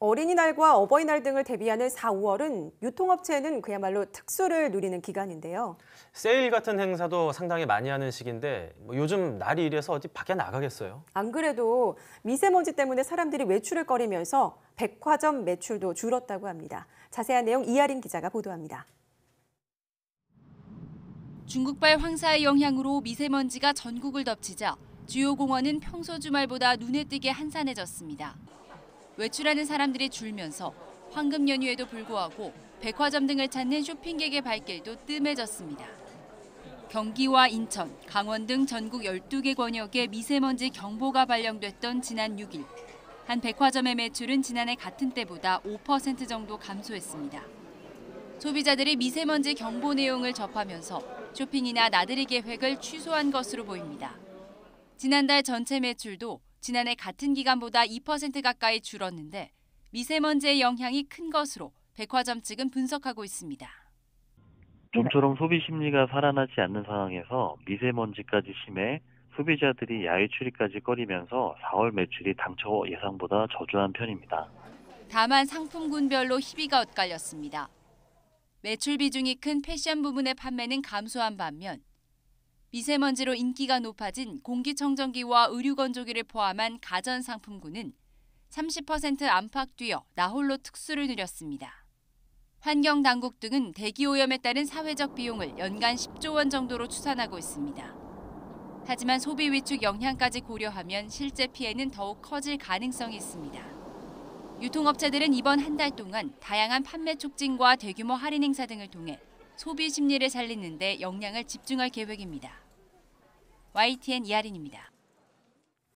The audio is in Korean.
어린이날과 어버이날 등을 대비하는 4, 5월은 유통업체에는 그야말로 특수를 누리는 기간인데요. 세일 같은 행사도 상당히 많이 하는 시기인데 뭐 요즘 날이 이래서 어디 밖에 나가겠어요? 안 그래도 미세먼지 때문에 사람들이 외출을 꺼리면서 백화점 매출도 줄었다고 합니다. 자세한 내용 이하린 기자가 보도합니다. 중국발 황사의 영향으로 미세먼지가 전국을 덮치자 주요 공원은 평소 주말보다 눈에 띄게 한산해졌습니다. 외출하는 사람들이 줄면서 황금 연휴에도 불구하고 백화점 등을 찾는 쇼핑객의 발길도 뜸해졌습니다. 경기와 인천, 강원 등 전국 12개 권역에 미세먼지 경보가 발령됐던 지난 6일. 한 백화점의 매출은 지난해 같은 때보다 5% 정도 감소했습니다. 소비자들이 미세먼지 경보 내용을 접하면서 쇼핑이나 나들이 계획을 취소한 것으로 보입니다. 지난달 전체 매출도 지난해 같은 기간보다 2% 가까이 줄었는데 미세먼지의 영향이 큰 것으로 백화점 측은 분석하고 있습니다. 좀처럼 소비 심리가 살아나지 않는 상황에서 미세먼지까지 심해 소비자들이 야외 출입까지 꺼리면서 4월 매출이 당초 예상보다 저조한 편입니다. 다만 상품군별로 희비가 엇갈렸습니다. 매출 비중이 큰 패션 부문의 판매는 감소한 반면 미세먼지로 인기가 높아진 공기청정기와 의류건조기를 포함한 가전상품군은 30% 안팎 뛰어 나홀로 특수를 누렸습니다. 환경당국 등은 대기오염에 따른 사회적 비용을 연간 10조 원 정도로 추산하고 있습니다. 하지만 소비 위축 영향까지 고려하면 실제 피해는 더욱 커질 가능성이 있습니다. 유통업체들은 이번 한 달 동안 다양한 판매 촉진과 대규모 할인 행사 등을 통해 소비 심리를 살리는 데 역량을 집중할 계획입니다. YTN 이하린입니다.